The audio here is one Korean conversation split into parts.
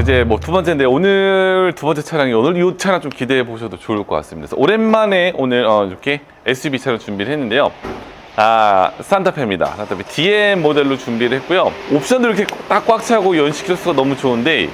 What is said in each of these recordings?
이제 뭐 두 번째인데 오늘 두 번째 차량이 오늘 이 차량 좀 기대해 보셔도 좋을 것 같습니다. 오랜만에 오늘 어, 이렇게 SUV 차량 준비를 했는데요. 아 산타페입니다. 산타페 DM 모델로 준비를 했고요. 옵션도 이렇게 딱 꽉 차고 연식 키로수가 너무 좋은데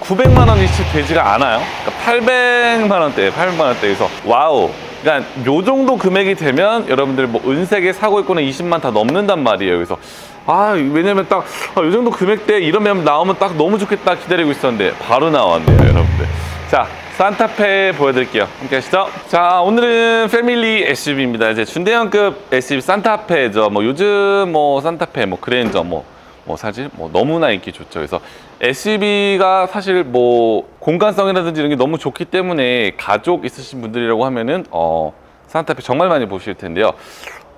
900만 원이 채 되지가 않아요. 그러니까 800만 원대, 800만 원대에서 와우. 그러니까 요 정도 금액이 되면 여러분들 뭐 은색에 사고 있거나 20만 다 넘는단 말이에요. 그래서 아 왜냐면 딱요 정도 금액대 이러면 나오면 딱 너무 좋겠다 기다리고 있었는데 바로 나왔네요, 여러분들. 자. 산타페 보여드릴게요. 함께 하시죠. 자, 오늘은 패밀리 SUV입니다. 이제 준대형급 SUV 산타페죠. 뭐 요즘 뭐 산타페, 뭐 그랜저, 뭐, 뭐 사실 뭐 너무나 인기 좋죠. 그래서 SUV가 사실 뭐 공간성이라든지 이런 게 너무 좋기 때문에 가족 있으신 분들이라고 하면은 어 산타페 정말 많이 보실 텐데요.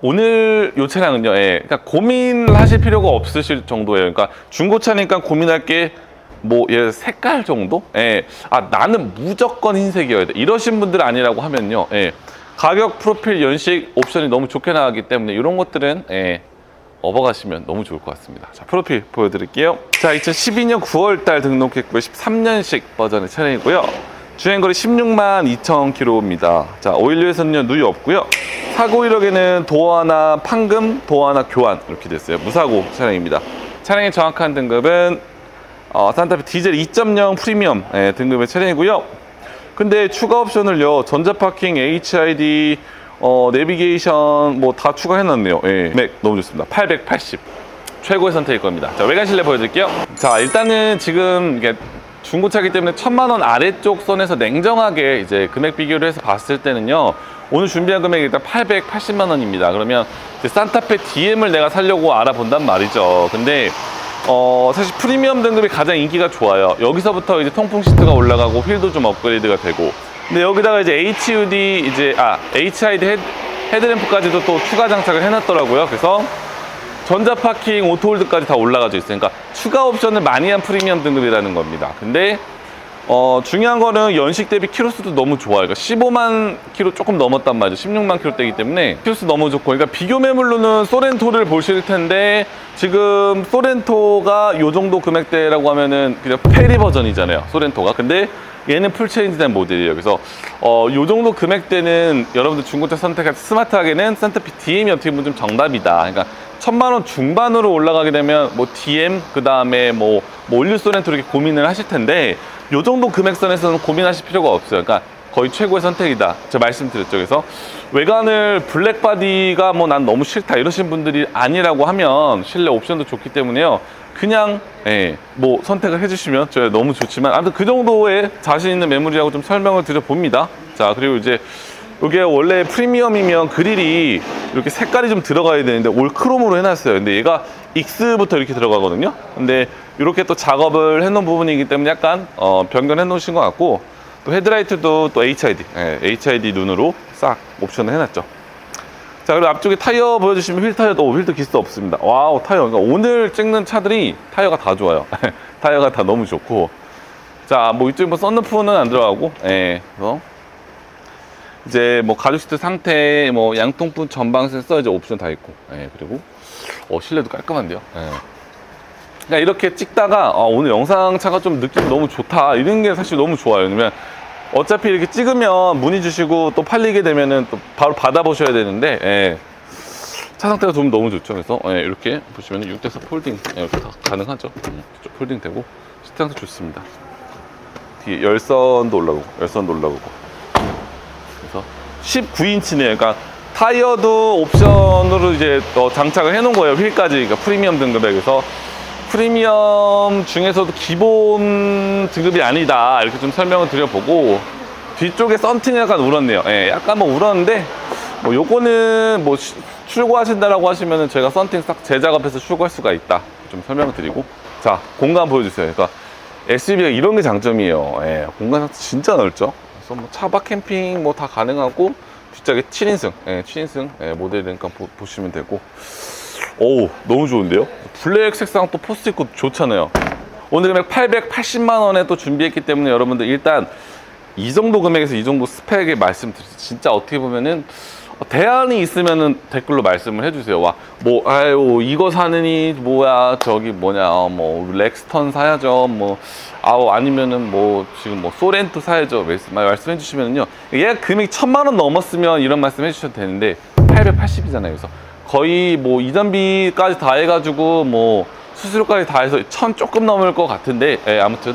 오늘 요 차량은요, 예, 그러니까 고민하실 필요가 없으실 정도예요. 그러니까 중고차니까 고민할 게 뭐, 예, 색깔 정도? 예. 아, 나는 무조건 흰색이어야 돼. 이러신 분들 아니라고 하면요, 예. 가격, 프로필, 연식, 옵션이 너무 좋게 나가기 때문에 이런 것들은, 예. 업어가시면 너무 좋을 것 같습니다. 자, 프로필 보여드릴게요. 자, 2012년 9월달 등록했고요. 13년식 버전의 차량이고요. 주행거리 16만 2천 킬로입니다. 자, 오일류에서는요, 누이 없고요. 사고 이력에는 도어 하나 판금, 도어 하나 교환 이렇게 됐어요. 무사고 차량입니다. 차량의 정확한 등급은 어, 산타페 디젤 2.0 프리미엄 예, 등급의 차량이고요. 근데 추가 옵션을요, 전자파킹, HID, 어, 내비게이션 뭐 다 추가해놨네요. 예, 맥 너무 좋습니다. 880 최고의 선택일 겁니다. 자 외관 실내 보여드릴게요. 자 일단은 지금 이게 중고차기 때문에 천만 원 아래쪽 선에서 냉정하게 이제 금액 비교를 해서 봤을 때는요. 오늘 준비한 금액이 일단 880만 원입니다. 그러면 이제 산타페 DM을 내가 살려고 알아본단 말이죠. 근데 어, 사실 프리미엄 등급이 가장 인기가 좋아요. 여기서부터 이제 통풍 시트가 올라가고 휠도 좀 업그레이드가 되고. 근데 여기다가 이제 HUD 이제 아 HID 헤드, 헤드램프까지도 또 추가 장착을 해놨더라고요. 그래서 전자 파킹, 오토홀드까지 다 올라가져 있으니까 추가 옵션을 많이 한 프리미엄 등급이라는 겁니다. 근데 어, 중요한 거는 연식 대비 키로수도 너무 좋아요. 그러니까 15만 키로 조금 넘었단 말이죠. 16만 키로대이기 때문에 키로수 너무 좋고. 그러니까 비교 매물로는 소렌토를 보실 텐데 지금 소렌토가 요 정도 금액대라고 하면은 그냥 페리 버전이잖아요. 소렌토가. 근데 얘는 풀 체인지된 모델이에요. 그래서 어, 요 정도 금액대는 여러분들 중고차 선택할 때 스마트하게는 산타페 DM이 어떻게 보면 좀 정답이다. 그러니까 천만 원 중반으로 올라가게 되면 뭐 DM 그 다음에 뭐, 뭐 올류 소렌토 이렇게 고민을 하실 텐데 요 정도 금액선에서는 고민하실 필요가 없어요. 그러니까 거의 최고의 선택이다. 제가 말씀드렸죠. 그래서 외관을 블랙 바디가 뭐 난 너무 싫다 이러신 분들이 아니라고 하면 실내 옵션도 좋기 때문에요. 그냥 예, 뭐 선택을 해주시면 저희 너무 좋지만 아무튼 그 정도의 자신 있는 매물이라고 좀 설명을 드려봅니다. 자 그리고 이제 이게 원래 프리미엄이면 그릴이 이렇게 색깔이 좀 들어가야 되는데 올 크롬으로 해놨어요. 근데 얘가 익스부터 이렇게 들어가거든요. 근데 이렇게 또 작업을 해놓은 부분이기 때문에 약간 어, 변경해 놓으신 것 같고 또 헤드라이트도 또 HID, 예, HID 눈으로 싹 옵션을 해놨죠. 자 그리고 앞쪽에 타이어 보여주시면 휠 타이어도 오, 휠도 기스 없습니다. 와우 타이어. 그러니까 오늘 찍는 차들이 타이어가 다 좋아요. 타이어가 다 너무 좋고 자 뭐 이쪽 뭐 썬루프는 안 들어가고 예, 그래서 이제 뭐 가죽 시트 상태, 뭐 양통풍 전방 센서 이제 옵션 다 있고, 예, 그리고 어 실내도 깔끔한데요. 예. 그러니까 이렇게 찍다가 아, 오늘 영상차가 좀 느낌 너무 좋다 이런 게 사실 너무 좋아요. 왜냐면 어차피 이렇게 찍으면 문의 주시고 또 팔리게 되면은 또 바로 받아보셔야 되는데 예. 차 상태가 좀 너무 좋죠. 그래서 예, 이렇게 보시면 6대4 폴딩 예, 이렇게 다 가능하죠. 음, 이쪽 폴딩 되고 시트 상태 좋습니다. 뒤에 열선도 올라오고 열선도 올라오고 그래서 19인치네요. 그러니까 타이어도 옵션으로 이제 또 장착을 해 놓은 거예요. 휠까지. 그러니까 프리미엄 등급에 그래서 프리미엄 중에서도 기본 등급이 아니다. 이렇게 좀 설명을 드려보고 뒤쪽에 썬팅이 약간 울었네요. 예, 약간 뭐 울었는데 뭐 요거는 뭐 시- 출고하신다라고 하시면은 제가 썬팅 싹 재작업해서 출고할 수가 있다. 좀 설명을 드리고 자 공간 보여주세요. 그러니까 SUV가 이런 게 장점이에요. 예, 공간 진짜 넓죠. 그래서 뭐 차박 캠핑 뭐 다 가능하고 뒷자리 7인승, 예, 7인승 예, 모델이니까 보, 보시면 되고. 오, 너무 좋은데요? 블랙 색상 또 포스트 있고 좋잖아요. 오늘 금액 880만 원에 또 준비했기 때문에 여러분들 일단 이 정도 금액에서 이 정도 스펙에 말씀드리죠. 진짜 어떻게 보면은 대안이 있으면은 댓글로 말씀을 해주세요. 와, 뭐, 아유, 이거 사느니, 뭐야, 저기 뭐냐, 어, 뭐, 렉스턴 사야죠. 뭐, 아우 아니면은 뭐 지금 뭐 소렌토 사야죠. 말씀- 말씀해 주시면은요. 얘가 금액 천만 원 넘었으면 이런 말씀 해주셔도 되는데 880이잖아요 그래서. 거의 뭐 이전비까지 다 해가지고 뭐 수수료까지 다 해서 천 조금 넘을 것 같은데 예, 아무튼.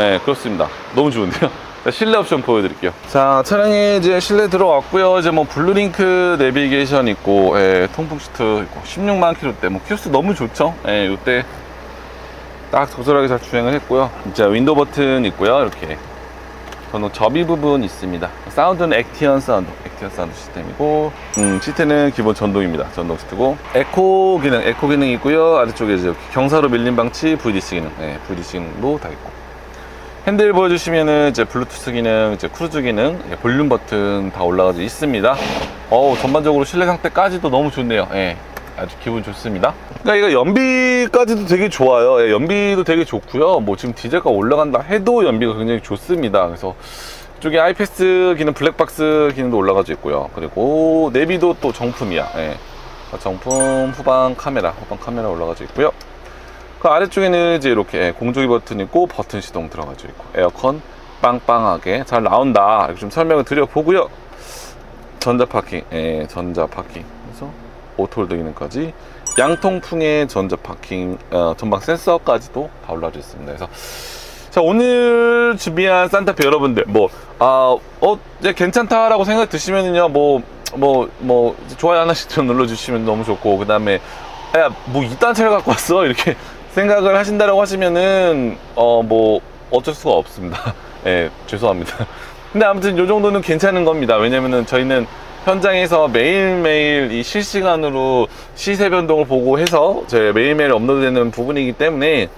예 그렇습니다. 너무 좋은데요? 자, 실내 옵션 보여드릴게요 자 차량에 이제 실내 들어왔고요 이제 뭐 블루링크 내비게이션 있고 예, 통풍 시트 있고 16만 킬로대 뭐 키로수 너무 좋죠 예, 이때 딱 적절하게 잘 주행을 했고요. 이제 윈도우 버튼 있고요. 이렇게 전동 접이 부분 있습니다. 사운드는 액티언 사운드, 액티언 사운드 시스템이고, 음, 시트는 기본 전동입니다. 전동 시트고, 에코 기능, 에코 기능 있고요. 아래쪽에 이제 경사로 밀림 방치, VDC 기능, 네, VDC 기능도 다 있고. 핸들 보여주시면은 이제 블루투스 기능, 이제 크루즈 기능, 예, 볼륨 버튼 다 올라가져 있습니다. 어우, 전반적으로 실내 상태까지도 너무 좋네요. 예, 아주 기분 좋습니다. 그러니까 이거 연비까지도 되게 좋아요. 예, 연비도 되게 좋고요. 뭐 지금 디젤가 올라간다 해도 연비가 굉장히 좋습니다. 그래서 이쪽에 아이패스 기능, 블랙박스 기능도 올라가져 있고요. 그리고 내비도 또 정품이야. 예. 정품 후방 카메라, 후방 카메라 올라가져 있고요. 그 아래쪽에는 이제 이렇게 공조기 버튼 있고 버튼 시동 들어가져 있고 에어컨 빵빵하게 잘 나온다. 이렇게 좀 설명을 드려보고요. 전자 파킹 예, 전자 파킹. 그래서 오토홀더 기능까지 양통풍의 전자 파킹 어, 전방 센서까지도 다 올라져 있습니다. 그래서 자 오늘 준비한 산타페 여러분들 뭐아어 이제 괜찮다라고 생각 드시면은요 뭐 뭐 뭐 좋아요 하나씩 좀 눌러주시면 너무 좋고 그 다음에 야 뭐 이딴 차를 갖고 왔어? 이렇게 생각을 하신다라고 하시면은 어 뭐 어쩔 수가 없습니다 예 죄송합니다 근데 아무튼 요 정도는 괜찮은 겁니다 왜냐면은 저희는 현장에서 매일매일 이 실시간으로 시세 변동을 보고 해서 제 매일매일 업로드되는 부분이기 때문에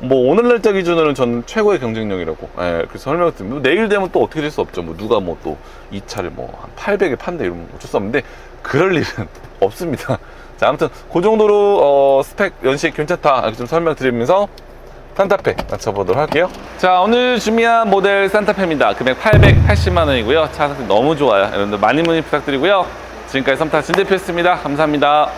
뭐 오늘 날짜 기준으로는 저는 최고의 경쟁력이라고 예, 그래서 설명을 드립니다. 내일 되면 또 어떻게 될 수 없죠. 뭐 누가 뭐 또 이 차를 뭐 한 800에 판다 이러면 어쩔 수 없는데 그럴 일은 없습니다. 자 아무튼 그 정도로 어, 스펙 연식 괜찮다 이렇게 좀 설명드리면서 산타페 맞춰보도록 할게요. 자 오늘 준비한 모델 산타페입니다. 금액 880만 원이고요. 차 상태 너무 좋아요. 여러분들 많이 문의 부탁드리고요. 지금까지 썸타 진대표였습니다. 감사합니다.